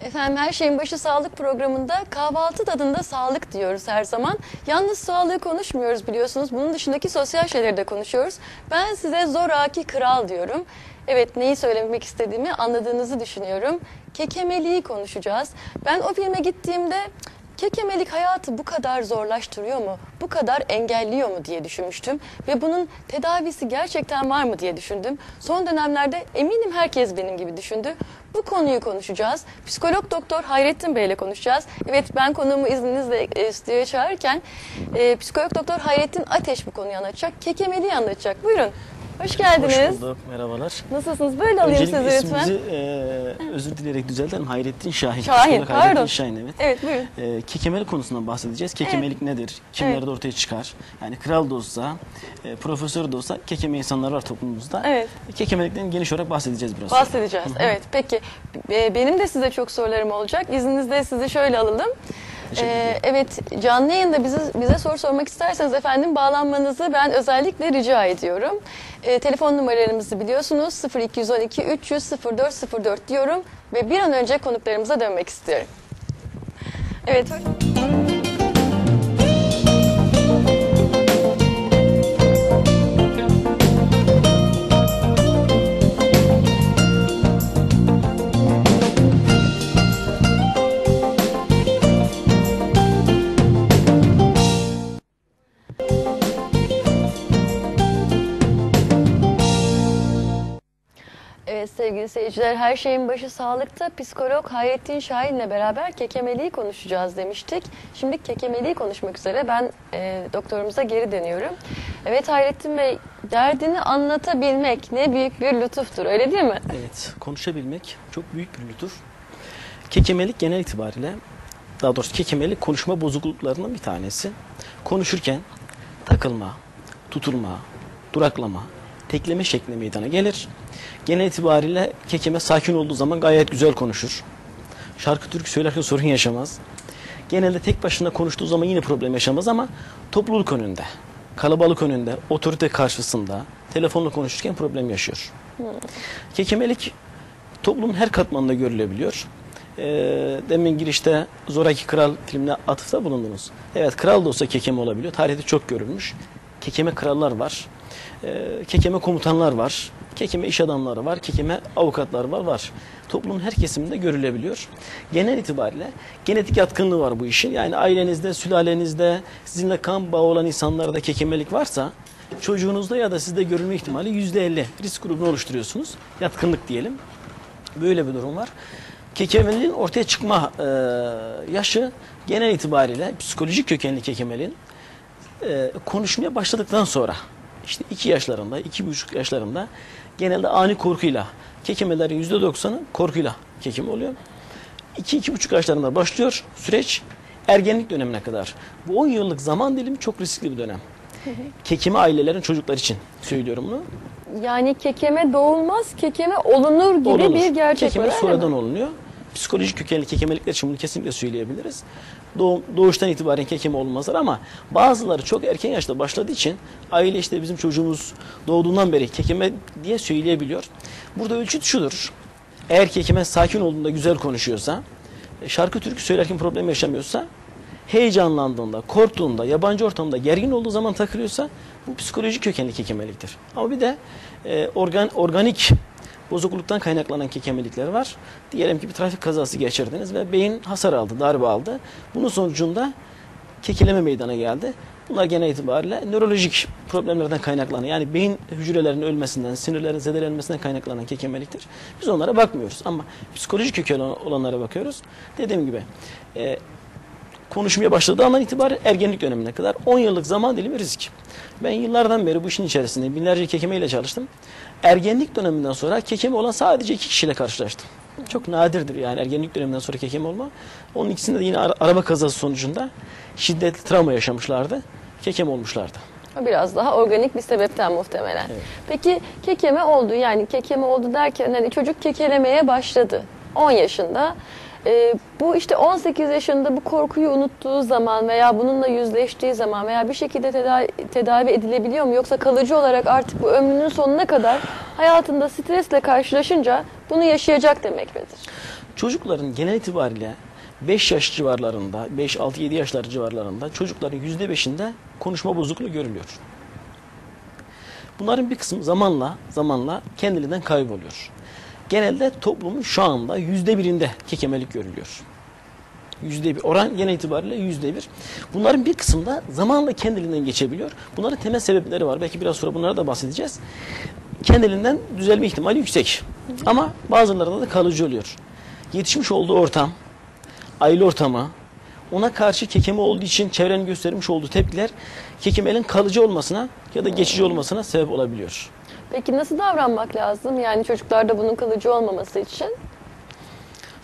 Efendim her şeyin başı sağlık programında kahvaltı tadında sağlık diyoruz her zaman. Yalnız sağlığı konuşmuyoruz biliyorsunuz. Bunun dışındaki sosyal şeyleri de konuşuyoruz. Ben size zoraki kral diyorum. Evet neyi söylemek istediğimi anladığınızı düşünüyorum. Kekemeliği konuşacağız. Ben o filme gittiğimde kekemelik hayatı bu kadar zorlaştırıyor mu? Bu kadar engelliyor mu diye düşünmüştüm. Ve bunun tedavisi gerçekten var mı diye düşündüm. Son dönemlerde eminim herkes benim gibi düşündü. Bu konuyu konuşacağız. Psikolog doktor Hayrettin Bey ile konuşacağız. Evet ben konuğumu izninizle e, stüdyoya çağırırken e, psikolog doktor Hayrettin Ateş bu konuyu anlatacak. Kekemeliği anlatacak. Buyurun. Hoş geldiniz. Hoş bulduk, merhabalar. Nasılsınız? Böyle alayım Öncelikle sizi lütfen. isminizi e, özür dileyerek düzeltelim. Hayrettin Şahin. Şahin, Hayrettin pardon. Şahin, evet. Evet buyurun. E, kekemelik konusundan bahsedeceğiz. Kekemelik nedir? Kimlerde Evet. ortaya çıkar? Yani kral da olsa, e, profesör de olsa kekeme insanlar var toplumumuzda. Evet. Kekemelikten geniş olarak bahsedeceğiz biraz. sonra. Bahsedeceğiz. Evet. Peki e, benim de size çok sorularım olacak. İzninizle sizi şöyle alalım. Ee, evet canlı yayında bize, bize soru sormak isterseniz efendim bağlanmanızı ben özellikle rica ediyorum. Ee, telefon numaralarımızı biliyorsunuz 0212 300 0404 diyorum ve bir an önce konuklarımıza dönmek istiyorum. Evet. Sevgili seyirciler her şeyin başı sağlıkta psikolog Hayrettin Şahin'le beraber kekemeliği konuşacağız demiştik. Şimdi kekemeliği konuşmak üzere ben e, doktorumuza geri dönüyorum. Evet Hayrettin Bey derdini anlatabilmek ne büyük bir lütuftur öyle değil mi? Evet, konuşabilmek çok büyük bir lütuf. Kekemelik genel itibariyle, daha doğrusu kekemelik konuşma bozukluklarının bir tanesi. Konuşurken takılma, tutulma, duraklama, tekleme şeklinde meydana gelir. Genel itibariyle kekeme sakin olduğu zaman gayet güzel konuşur. Şarkı türkü söylerken sorun yaşamaz. Genelde tek başına konuştuğu zaman yine problem yaşamaz ama topluluk önünde, kalabalık önünde, otorite karşısında, telefonla konuşurken problem yaşıyor. Kekemelik toplumun her katmanında görülebiliyor. Ee, demin girişte Zoraki Kral filmine atıfta bulundunuz. Evet kral da olsa kekeme olabiliyor. Tarihte çok görülmüş. Kekeme krallar var. Ee, kekeme komutanlar var. Kekeme iş adamları var. Kekeme avukatlar var. var. Toplumun her kesiminde görülebiliyor. Genel itibariyle genetik yatkınlığı var bu işin. Yani ailenizde, sülalenizde, sizinle kan bağı olan insanlarda kekemelik varsa çocuğunuzda ya da sizde görülme ihtimali yüzde elli risk grubunu oluşturuyorsunuz. Yatkınlık diyelim. Böyle bir durum var. Kekemeliğin ortaya çıkma e, yaşı genel itibariyle psikolojik kökenli kekemeliğin e, konuşmaya başladıktan sonra işte iki yaşlarında, iki buçuk yaşlarında genelde ani korkuyla kekemelerin yüzde doksanı korkuyla kekeme oluyor. İki, iki buçuk yaşlarında başlıyor süreç ergenlik dönemine kadar. Bu 10 yıllık zaman dilimi çok riskli bir dönem. Kekeme ailelerin çocuklar için söylüyorum bunu. Yani kekeme doğulmaz kekeme olunur gibi Olunur. bir gerçek Kekeme var. mi? sonradan olunuyor. Psikolojik kökenli kekemelikler için bunu kesinlikle söyleyebiliriz. Doğum, doğuştan itibaren kekeme olmazlar ama bazıları çok erken yaşta başladığı için aile işte bizim çocuğumuz doğduğundan beri kekeme diye söyleyebiliyor. Burada ölçüt şudur. Eğer kekeme sakin olduğunda güzel konuşuyorsa, e, şarkı türkü söylerken problem yaşamıyorsa, heyecanlandığında, korktuğunda, yabancı ortamda gergin olduğu zaman takılıyorsa bu psikolojik kökenli kekemeliktir. Ama bir de e, organ, organik bozukluktan kaynaklanan kekemelikler var. Diyelim ki bir trafik kazası geçirdiniz ve beyin hasar aldı, darbe aldı. Bunun sonucunda kekeleme meydana geldi. Bunlar genel itibariyle nörolojik problemlerden kaynaklanıyor. Yani beyin hücrelerinin ölmesinden, sinirlerin zedelenmesinden kaynaklanan kekemeliktir. Biz onlara bakmıyoruz ama psikolojik köken olanlara bakıyoruz. Dediğim gibi e, konuşmaya başladığı andan itibaren ergenlik dönemine kadar 10 yıllık zaman dilimi risk. Ben yıllardan beri bu işin içerisinde binlerce kekeme ile çalıştım. Ergenlik döneminden sonra kekeme olan sadece iki kişiyle karşılaştım. Çok nadirdir yani ergenlik döneminden sonra kekeme olma. Onun ikisinde de yine ara- araba kazası sonucunda şiddetli travma yaşamışlardı. Kekeme olmuşlardı. Biraz daha organik bir sebepten muhtemelen. Evet. Peki kekeme oldu yani kekeme oldu derken hani çocuk kekelemeye başladı 10 yaşında. Ee, bu işte 18 yaşında bu korkuyu unuttuğu zaman veya bununla yüzleştiği zaman veya bir şekilde tedavi, tedavi edilebiliyor mu? Yoksa kalıcı olarak artık bu ömrünün sonuna kadar hayatında stresle karşılaşınca bunu yaşayacak demek midir? Çocukların genel itibariyle 5 yaş civarlarında, 5, 6, 7 yaşlar civarlarında çocukların %5'inde konuşma bozukluğu görülüyor. Bunların bir kısmı zamanla zamanla kendiliğinden kayboluyor. Genelde toplumun şu anda yüzde birinde kekemelik görülüyor. Yüzde bir. Oran genel itibariyle yüzde bir. Bunların bir kısmı da zamanla kendiliğinden geçebiliyor. Bunların temel sebepleri var. Belki biraz sonra bunlara da bahsedeceğiz. Kendiliğinden düzelme ihtimali yüksek. Ama bazılarında da kalıcı oluyor. Yetişmiş olduğu ortam, aile ortamı, ona karşı kekeme olduğu için çevrenin göstermiş olduğu tepkiler kekemenin kalıcı olmasına ya da geçici olmasına sebep olabiliyor. Peki nasıl davranmak lazım? Yani çocuklarda bunun kalıcı olmaması için.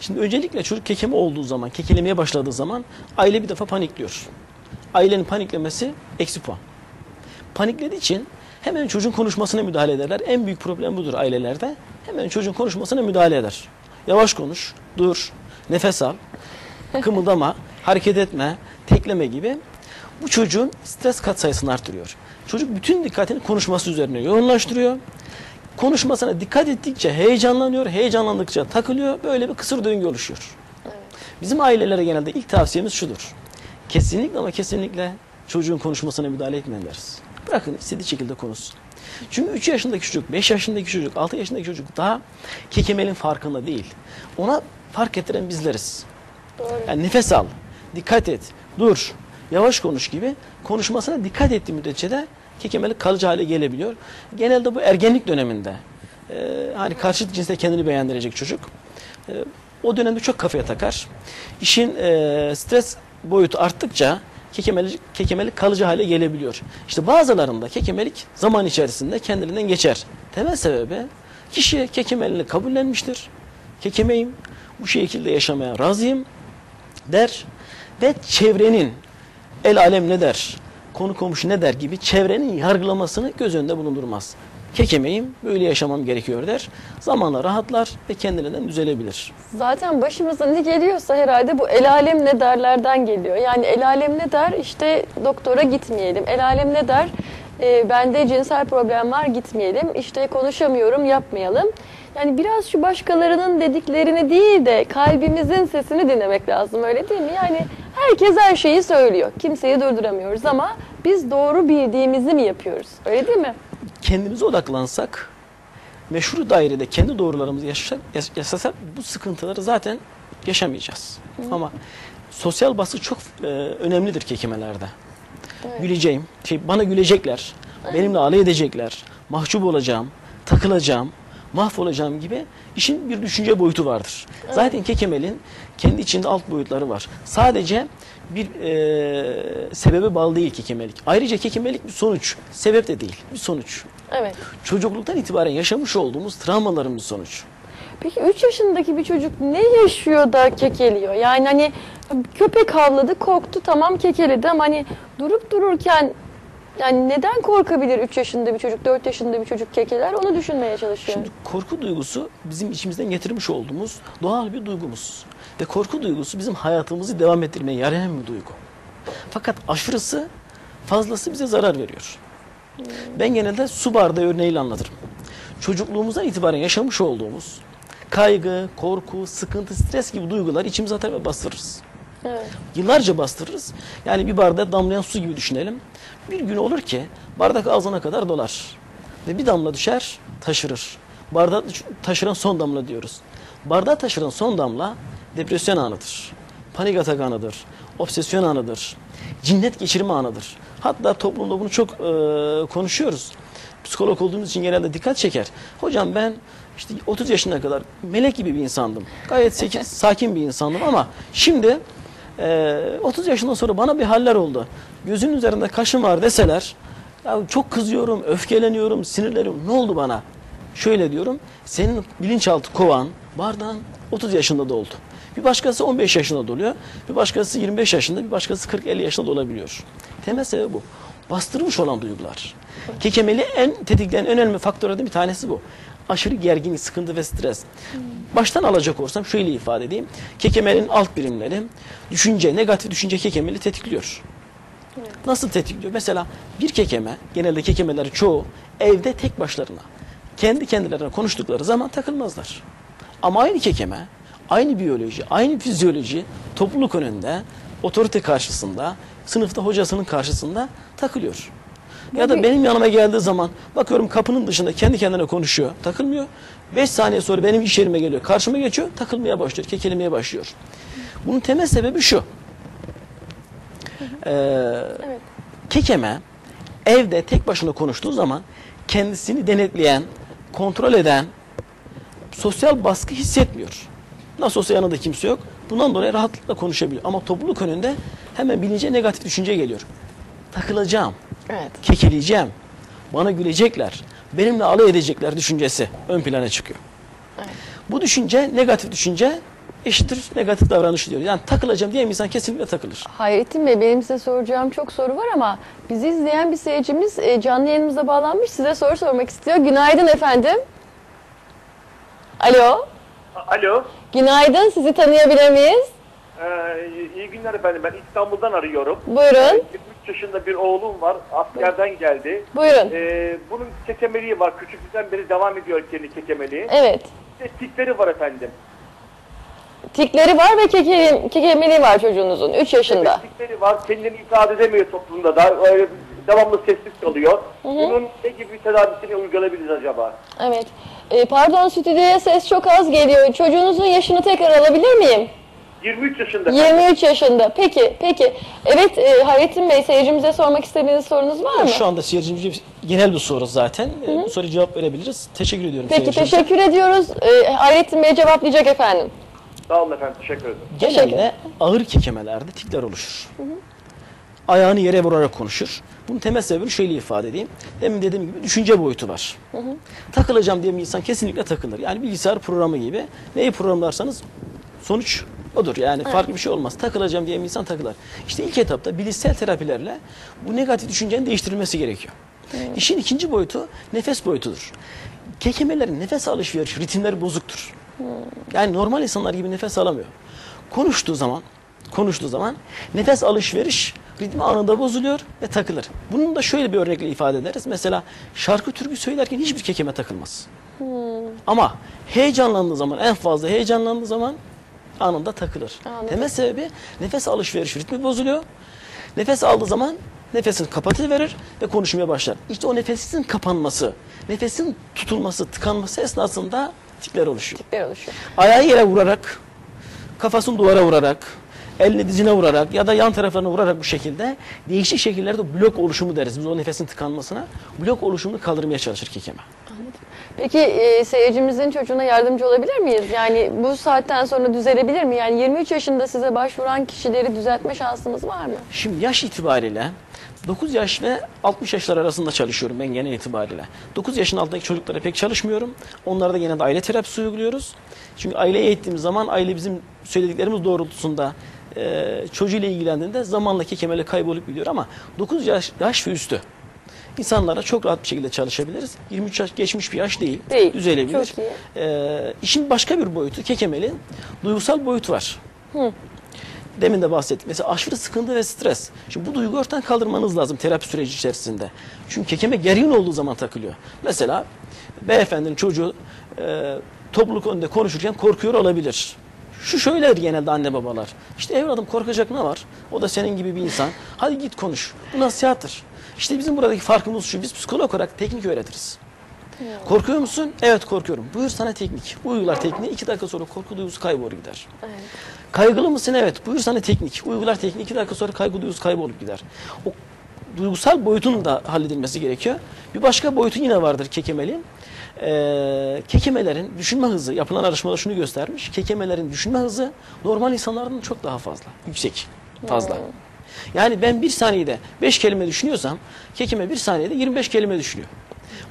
Şimdi öncelikle çocuk kekeme olduğu zaman, kekelemeye başladığı zaman aile bir defa panikliyor. Ailenin paniklemesi eksi puan. Paniklediği için hemen çocuğun konuşmasına müdahale ederler. En büyük problem budur ailelerde. Hemen çocuğun konuşmasına müdahale eder. Yavaş konuş, dur, nefes al, kımıldama, hareket etme, tekleme gibi. Bu çocuğun stres katsayısını artırıyor. Çocuk bütün dikkatini konuşması üzerine yoğunlaştırıyor. Konuşmasına dikkat ettikçe heyecanlanıyor, heyecanlandıkça takılıyor. Böyle bir kısır döngü oluşuyor. Bizim ailelere genelde ilk tavsiyemiz şudur. Kesinlikle ama kesinlikle çocuğun konuşmasına müdahale etmeyin deriz. Bırakın istediği şekilde konuşsun. Çünkü 3 yaşındaki çocuk, 5 yaşındaki çocuk, 6 yaşındaki çocuk daha kekemelin farkında değil. Ona fark ettiren bizleriz. Doğru. Yani nefes al, dikkat et, dur, yavaş konuş gibi konuşmasına dikkat ettiği müddetçe de kekemelik kalıcı hale gelebiliyor. Genelde bu ergenlik döneminde e, hani karşıt cinste kendini beğendirecek çocuk e, o dönemde çok kafaya takar. İşin e, stres boyutu arttıkça kekemelik, kekemelik kalıcı hale gelebiliyor. İşte bazılarında kekemelik zaman içerisinde kendiliğinden geçer. Temel sebebi kişi kekemeliğini kabullenmiştir. Kekemeyim, bu şekilde yaşamaya razıyım der ve çevrenin el alem ne der, konu komşu ne der gibi çevrenin yargılamasını göz önünde bulundurmaz. Kekemeyim, böyle yaşamam gerekiyor der. Zamanla rahatlar ve kendiliğinden düzelebilir. Zaten başımıza ne geliyorsa herhalde bu el alem ne derlerden geliyor. Yani el alem ne der işte doktora gitmeyelim. El alem ne der e, bende cinsel problem var gitmeyelim. İşte konuşamıyorum yapmayalım. Yani biraz şu başkalarının dediklerini değil de kalbimizin sesini dinlemek lazım öyle değil mi? Yani herkes her şeyi söylüyor. Kimseyi durduramıyoruz ama biz doğru bildiğimizi mi yapıyoruz? Öyle değil mi? Kendimize odaklansak, meşhur dairede kendi doğrularımızı yaşasak, yaşasak bu sıkıntıları zaten yaşamayacağız. Ama sosyal baskı çok e, önemlidir kekemelerde. Evet. Güleceğim, şey, bana gülecekler, benimle alay edecekler, mahcup olacağım, takılacağım, mahvolacağım gibi işin bir düşünce boyutu vardır. Zaten kekemelin kendi içinde alt boyutları var. Sadece bir e, sebebe bağlı değil kekemelik. Ayrıca kekemelik bir sonuç, sebep de değil, bir sonuç. Evet. Çocukluktan itibaren yaşamış olduğumuz travmaların bir sonuç. Peki 3 yaşındaki bir çocuk ne yaşıyor da kekeliyor? Yani hani köpek havladı, korktu, tamam kekeledi ama hani durup dururken yani neden korkabilir 3 yaşında bir çocuk, 4 yaşında bir çocuk kekeler? Onu düşünmeye çalışıyorum. Şimdi korku duygusu bizim içimizden getirmiş olduğumuz doğal bir duygumuz. Ve korku duygusu bizim hayatımızı devam ettirmeye yarayan bir duygu. Fakat aşırısı, fazlası bize zarar veriyor. Ben genelde su bardağı örneğiyle anlatırım. Çocukluğumuzdan itibaren yaşamış olduğumuz kaygı, korku, sıkıntı, stres gibi duygular içimize atar ve bastırırız. Evet. Yıllarca bastırırız. Yani bir bardağa damlayan su gibi düşünelim. Bir gün olur ki bardak ağzına kadar dolar. Ve bir damla düşer, taşırır. Bardağı taşıran son damla diyoruz. Bardağı taşıran son damla depresyon anıdır. Panik atak anıdır. Obsesyon anıdır. Cinnet geçirme anıdır. Hatta toplumda bunu çok e, konuşuyoruz. Psikolog olduğumuz için genelde dikkat çeker. Hocam ben işte 30 yaşına kadar melek gibi bir insandım. Gayet sakin bir insandım ama şimdi ee, 30 yaşından sonra bana bir haller oldu. Gözünün üzerinde kaşım var deseler, ya çok kızıyorum, öfkeleniyorum, sinirleniyorum. Ne oldu bana? Şöyle diyorum, senin bilinçaltı kovan bardağın 30 yaşında doldu. Bir başkası 15 yaşında doluyor, bir başkası 25 yaşında, bir başkası 40-50 yaşında dolabiliyor. Temel sebebi bu. Bastırmış olan duygular. Kekemeli en tetikleyen en önemli faktörlerden bir tanesi bu. Aşırı gerginlik, sıkıntı ve stres. Baştan alacak olsam şöyle ifade edeyim. Kekemelin alt birimleri düşünce, negatif düşünce kekemeli tetikliyor. Nasıl tetikliyor? Mesela bir kekeme, genelde kekemeler çoğu evde tek başlarına, kendi kendilerine konuştukları zaman takılmazlar. Ama aynı kekeme aynı biyoloji, aynı fizyoloji topluluk önünde, otorite karşısında, sınıfta hocasının karşısında takılıyor. Ya da bir- benim yanıma geldiği zaman bakıyorum kapının dışında kendi kendine konuşuyor, takılmıyor. 5 saniye sonra benim iş yerime geliyor, karşıma geçiyor, takılmaya başlıyor, kekelemeye başlıyor. Bunun temel sebebi şu. Ee, Evet. kekeme evde tek başına konuştuğu zaman kendisini denetleyen, kontrol eden, sosyal baskı hissetmiyor. Nasıl olsa yanında kimse yok. Bundan dolayı rahatlıkla konuşabiliyor. Ama topluluk önünde hemen bilince negatif düşünce geliyor. Takılacağım, Evet. kekeleyeceğim, bana gülecekler, benimle alay edecekler düşüncesi ön plana çıkıyor. Bu düşünce, negatif düşünce eşittir negatif davranış diyor. Yani takılacağım diye insan kesinlikle takılır. Hayrettin Bey benim size soracağım çok soru var ama bizi izleyen bir seyircimiz e, canlı yayınımıza bağlanmış size soru sormak istiyor. Günaydın efendim. Alo. Alo. Günaydın sizi tanıyabilir miyiz? Ee, iyi günler efendim. Ben İstanbul'dan arıyorum. Buyurun. 23 yaşında bir oğlum var. Askerden geldi. Buyurun. Ee, bunun kekemeliği var. Küçüklükten beri devam ediyor kendi kekemeliği. Evet. De tikleri var efendim. Tikleri var ve keke, kekemeliği var çocuğunuzun 3 yaşında. Evet, tikleri var. Kendini ifade edemiyor toplumda da. Öyle devamlı sessiz kalıyor. Bunun ne gibi bir tedavisini uygulayabiliriz acaba? Evet. E, pardon stüdyoya ses çok az geliyor. Çocuğunuzun yaşını tekrar alabilir miyim? 23 yaşında. efendim. 23 yaşında. Peki, peki. Evet e, Hayrettin Bey seyircimize sormak istediğiniz sorunuz var mı? Şu anda seyircimize genel bir soru zaten. Ee, Bu soruya cevap verebiliriz. Teşekkür ediyorum Peki teşekkür ediyoruz. E, Hayrettin Bey cevaplayacak efendim. Sağ olun efendim. Teşekkür ederim. Genelde ağır kekemelerde tikler oluşur. Ayağını yere vurarak konuşur. Bunun temel sebebini şöyle ifade edeyim. Demin dediğim gibi düşünce boyutu var. Takılacağım diye bir insan kesinlikle takılır. Yani bilgisayar programı gibi. Neyi programlarsanız sonuç odur. Yani farklı bir şey olmaz. Takılacağım diye insan takılır. İşte ilk etapta bilişsel terapilerle bu negatif düşüncenin değiştirilmesi gerekiyor. İşin ikinci boyutu nefes boyutudur. Kekemelerin nefes alışveriş ritimleri bozuktur. Yani normal insanlar gibi nefes alamıyor. Konuştuğu zaman, konuştuğu zaman nefes alışveriş ritmi anında bozuluyor ve takılır. Bunun da şöyle bir örnekle ifade ederiz. Mesela şarkı türkü söylerken hiçbir kekeme takılmaz. Ama heyecanlandığı zaman, en fazla heyecanlandığı zaman anında takılır. Anladım. Temel sebebi nefes alışveriş ritmi bozuluyor. Nefes aldığı zaman nefesini kapatıverir ve konuşmaya başlar. İşte o nefesin kapanması, nefesin tutulması, tıkanması esnasında tikler oluşuyor. Tikler oluşuyor. Ayağı yere vurarak, kafasını duvara vurarak, elini dizine vurarak ya da yan taraflarına vurarak bu şekilde değişik şekillerde blok oluşumu deriz. Biz o nefesin tıkanmasına blok oluşumunu kaldırmaya çalışır kekeme. Peki e, seyircimizin çocuğuna yardımcı olabilir miyiz? Yani bu saatten sonra düzelebilir mi? Yani 23 yaşında size başvuran kişileri düzeltme şansımız var mı? Şimdi yaş itibariyle 9 yaş ve 60 yaşlar arasında çalışıyorum ben genel itibariyle. 9 yaşın altındaki çocuklara pek çalışmıyorum. Onlara da genelde aile terapisi uyguluyoruz. Çünkü aileye eğittiğimiz zaman aile bizim söylediklerimiz doğrultusunda e, çocuğuyla ilgilendiğinde zamanla kekemeli kaybolup gidiyor ama 9 yaş, yaş ve üstü insanlara çok rahat bir şekilde çalışabiliriz. 23 yaş geçmiş bir yaş değil. Değil. Düzelebilir. Çok iyi. E, işin başka bir boyutu kekemeli duygusal boyut var. Demin de bahsettik. Mesela aşırı sıkıntı ve stres. Şimdi bu duygu ortadan kaldırmanız lazım terapi süreci içerisinde. Çünkü kekeme gergin olduğu zaman takılıyor. Mesela beyefendinin çocuğu e, topluluk önünde konuşurken korkuyor olabilir. Şu şöyledir genelde anne babalar. İşte evladım korkacak ne var? O da senin gibi bir insan. Hadi git konuş. Bu nasihattır. İşte bizim buradaki farkımız şu. Biz psikolog olarak teknik öğretiriz. Korkuyor musun? Evet korkuyorum. Buyur sana teknik. Uygular tekniği. iki dakika sonra korku duygusu kaybolur gider. Kaygılı mısın? Evet. Buyur sana teknik. Uygular tekniği. iki dakika sonra kaygı duygusu kaybolup gider. O duygusal boyutun da halledilmesi gerekiyor. Bir başka boyutu yine vardır kekemeli. Ee, kekemelerin düşünme hızı, yapılan araştırmalar şunu göstermiş. Kekemelerin düşünme hızı normal insanlardan çok daha fazla. Yüksek. Fazla. Yani ben bir saniyede 5 kelime düşünüyorsam kekeme bir saniyede 25 kelime düşünüyor.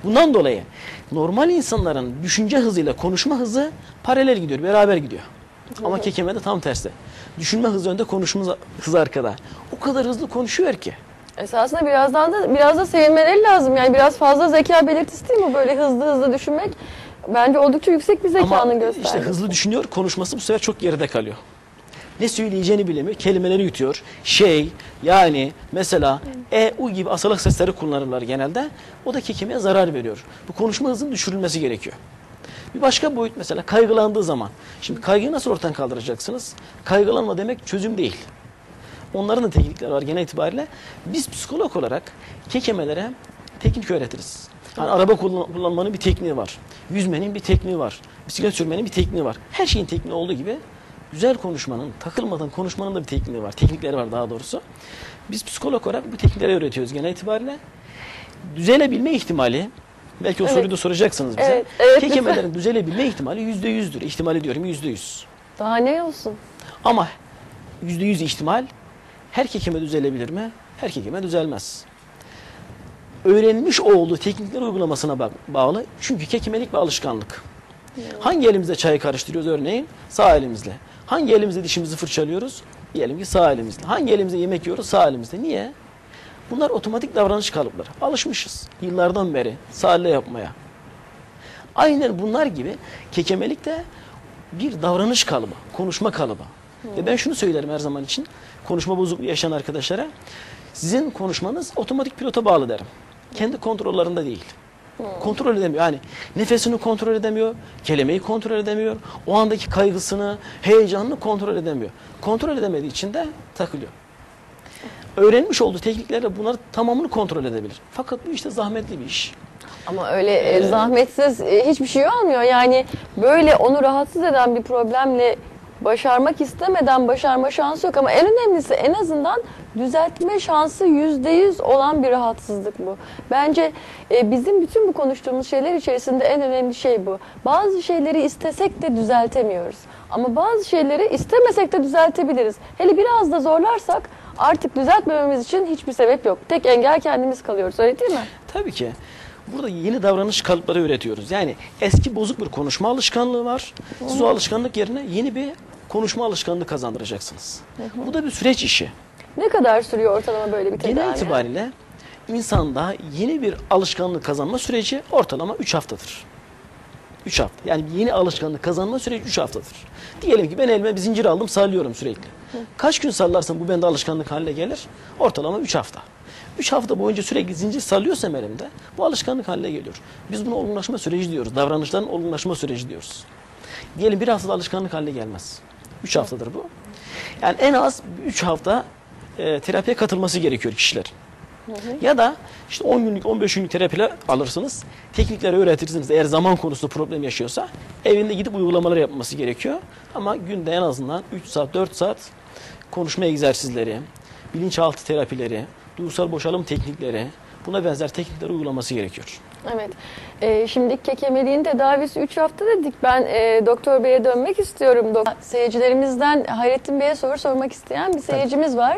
Bundan dolayı normal insanların düşünce hızıyla konuşma hızı paralel gidiyor, beraber gidiyor. Ama kekeme de tam tersi. Düşünme hızı önde, konuşma hızı arkada. O kadar hızlı konuşuyor ki. Esasında birazdan da biraz da sevinmeleri lazım. Yani biraz fazla zeka belirtisi değil mi? Böyle hızlı hızlı düşünmek bence oldukça yüksek bir zekanın Ama göstergesi. işte hızlı düşünüyor, konuşması bu sefer çok geride kalıyor. Ne söyleyeceğini bilemiyor, kelimeleri yutuyor. Şey, yani, mesela, e, u gibi asalak sesleri kullanırlar genelde. O da kekemeye zarar veriyor. Bu konuşma hızının düşürülmesi gerekiyor. Bir başka boyut mesela kaygılandığı zaman. Şimdi kaygıyı nasıl ortadan kaldıracaksınız? Kaygılanma demek çözüm değil. Onların da teknikleri var genel itibariyle. Biz psikolog olarak kekemelere teknik öğretiriz. Yani araba kullan- kullanmanın bir tekniği var. Yüzmenin bir tekniği var. Bisiklet sürmenin bir tekniği var. Her şeyin tekniği olduğu gibi güzel konuşmanın, takılmadan konuşmanın da bir tekniği var. Teknikleri var daha doğrusu. Biz psikolog olarak bu teknikleri öğretiyoruz genel itibariyle. Düzelebilme ihtimali, belki o Evet. soruyu da soracaksınız bize. Evet, evet. Kekemelerin düzelebilme ihtimali yüzde yüzdür. İhtimali diyorum yüzde yüz. Daha ne olsun? Ama yüzde yüz ihtimal her kekeme düzelebilir mi? Her kekeme düzelmez. Öğrenmiş olduğu teknikler uygulamasına bağlı. Çünkü kekemelik bir alışkanlık. Hangi elimizde çayı karıştırıyoruz örneğin? Sağ elimizle. Hangi elimizde dişimizi fırçalıyoruz? Diyelim ki sağ elimizle. Hangi elimizde yemek yiyoruz? Sağ elimizle. Niye? Bunlar otomatik davranış kalıpları. Alışmışız yıllardan beri sağ elle yapmaya. Aynen bunlar gibi kekemelik de bir davranış kalıbı, konuşma kalıbı. Ve ben şunu söylerim her zaman için, konuşma bozukluğu yaşayan arkadaşlara, sizin konuşmanız otomatik pilota bağlı derim. Kendi kontrollerinde değil. Kontrol edemiyor. Yani nefesini kontrol edemiyor, kelimeyi kontrol edemiyor, o andaki kaygısını, heyecanını kontrol edemiyor. Kontrol edemediği için de takılıyor. Öğrenmiş olduğu tekniklerle bunları tamamını kontrol edebilir. Fakat bu işte zahmetli bir iş. Ama öyle e, zahmetsiz e, hiçbir şey olmuyor. Yani böyle onu rahatsız eden bir problemle başarmak istemeden başarma şansı yok. Ama en önemlisi en azından düzeltme şansı yüzde yüz olan bir rahatsızlık bu. Bence e, bizim bütün bu konuştuğumuz şeyler içerisinde en önemli şey bu. Bazı şeyleri istesek de düzeltemiyoruz. Ama bazı şeyleri istemesek de düzeltebiliriz. Hele biraz da zorlarsak artık düzeltmememiz için hiçbir sebep yok. Tek engel kendimiz kalıyoruz öyle değil mi? Tabii ki. Burada yeni davranış kalıpları üretiyoruz. Yani eski bozuk bir konuşma alışkanlığı var. Siz o alışkanlık yerine yeni bir konuşma alışkanlığı kazandıracaksınız. Bu da bir süreç işi. Ne kadar sürüyor ortalama böyle bir tedavi? Genel itibariyle insanda yeni bir alışkanlık kazanma süreci ortalama 3 haftadır. 3 hafta. Yani yeni alışkanlık kazanma süreci 3 haftadır. Diyelim ki ben elime bir zincir aldım sallıyorum sürekli. Kaç gün sallarsam bu bende alışkanlık haline gelir? Ortalama 3 hafta. 3 hafta boyunca sürekli zincir sallıyorsam elimde bu alışkanlık haline geliyor. Biz buna olgunlaşma süreci diyoruz. Davranışların olgunlaşma süreci diyoruz. Diyelim bir haftada alışkanlık haline gelmez. 3 haftadır bu. Yani en az 3 hafta e, terapiye katılması gerekiyor kişilerin. Ya da işte 10 günlük 15 günlük terapiler alırsınız. Teknikleri öğretirsiniz. Eğer zaman konusunda problem yaşıyorsa evinde gidip uygulamalar yapması gerekiyor. Ama günde en azından 3 saat 4 saat konuşma egzersizleri, bilinçaltı terapileri, duygusal boşalım teknikleri, buna benzer teknikleri uygulaması gerekiyor. Evet. Ee, şimdi kekemeliğin tedavisi 3 hafta dedik. Ben e, doktor beye dönmek istiyorum. Dok- Seyircilerimizden Hayrettin Bey'e soru sormak isteyen bir seyircimiz var.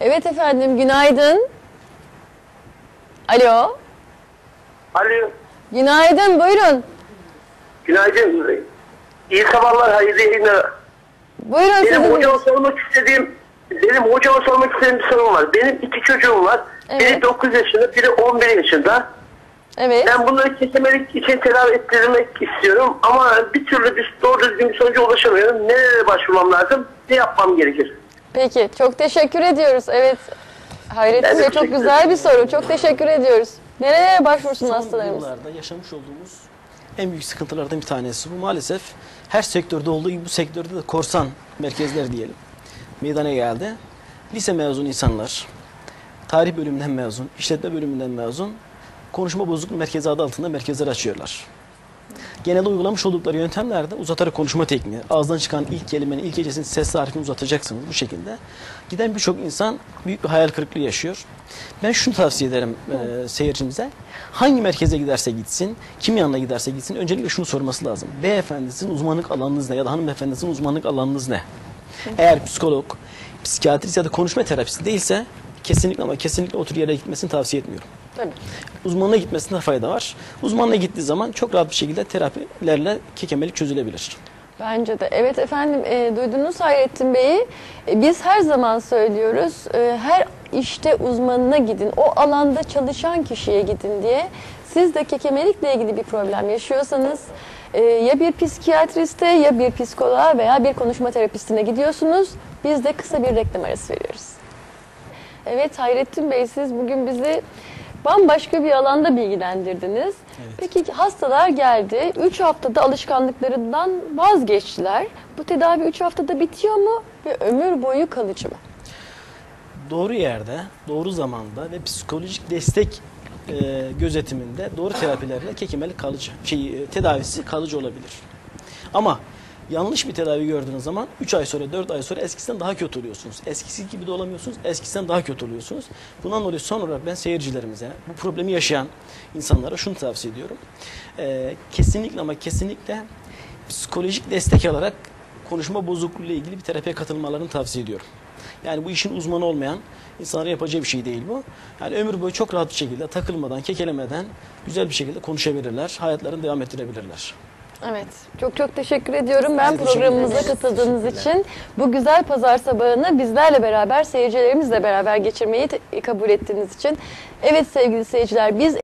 Evet efendim günaydın. Alo. Alo, Günaydın buyurun. günaydın. İyi sabahlar, hayırlı yayınlar. Buyurun Benim sizin. hocama sormak istediğim, benim hocama sormak istediğim bir sorum var. Benim iki çocuğum var. Evet. Biri 9 yaşında, biri 11 yaşında. Evet. Ben bunları kesemelik için tedavi ettirmek istiyorum ama bir türlü bir doğru düzgün bir sonuca ulaşamıyorum. Nereye başvurmam lazım? Ne yapmam gerekir? Peki çok teşekkür ediyoruz. Evet. Hayrettin Bey çok güzel bir soru. Çok teşekkür ediyoruz. Nereye başvursun Son hastalarımız? yıllarda yaşamış olduğumuz en büyük sıkıntılardan bir tanesi bu. Maalesef her sektörde olduğu gibi bu sektörde de korsan merkezler diyelim. Meydana geldi. Lise mezunu insanlar, tarih bölümünden mezun, işletme bölümünden mezun, konuşma bozukluğu merkezi adı altında merkezler açıyorlar. Genelde uygulamış oldukları yöntemlerde uzatarak konuşma tekniği, ağızdan çıkan ilk kelimenin ilk hecesinin ses tarifini uzatacaksınız bu şekilde. Giden birçok insan büyük bir hayal kırıklığı yaşıyor. Ben şunu tavsiye ederim e, seyircimize. Hangi merkeze giderse gitsin, kim yanına giderse gitsin öncelikle şunu sorması lazım. Beyefendi sizin uzmanlık alanınız ne ya da hanımefendi sizin uzmanlık alanınız ne? Eğer psikolog, psikiyatrist ya da konuşma terapisi değilse kesinlikle ama kesinlikle o tür yere gitmesini tavsiye etmiyorum Tabii. uzmanına gitmesinde fayda var. Uzmanına gittiği zaman çok rahat bir şekilde terapilerle kekemelik çözülebilir. Bence de. Evet efendim e, duydunuz Hayrettin Bey'i. E, biz her zaman söylüyoruz. e, her işte uzmanına gidin. O alanda çalışan kişiye gidin diye. Siz de kekemelikle ilgili bir problem yaşıyorsanız e, ya bir psikiyatriste ya bir psikoloğa veya bir konuşma terapistine gidiyorsunuz. Biz de kısa bir reklam arası veriyoruz. Evet Hayrettin Bey siz bugün bizi bambaşka bir alanda bilgilendirdiniz. Peki hastalar geldi, 3 haftada alışkanlıklarından vazgeçtiler. Bu tedavi 3 haftada bitiyor mu ve ömür boyu kalıcı mı? Doğru yerde, doğru zamanda ve psikolojik destek e, gözetiminde doğru terapilerle kekemelik kalıcı, şey, tedavisi kalıcı olabilir. Ama yanlış bir tedavi gördüğünüz zaman 3 ay sonra 4 ay sonra eskisinden daha kötü oluyorsunuz. Eskisi gibi de olamıyorsunuz. Eskisinden daha kötü oluyorsunuz. Bundan dolayı son olarak ben seyircilerimize bu problemi yaşayan insanlara şunu tavsiye ediyorum. Ee, kesinlikle ama kesinlikle psikolojik destek alarak konuşma bozukluğu ile ilgili bir terapiye katılmalarını tavsiye ediyorum. Yani bu işin uzmanı olmayan insanlara yapacağı bir şey değil bu. Yani ömür boyu çok rahat bir şekilde takılmadan, kekelemeden güzel bir şekilde konuşabilirler, hayatlarını devam ettirebilirler. Evet, çok çok teşekkür ediyorum ben teşekkür programımıza katıldığınız için. Bu güzel pazar sabahını bizlerle beraber, seyircilerimizle beraber geçirmeyi kabul ettiğiniz için. Evet sevgili seyirciler, biz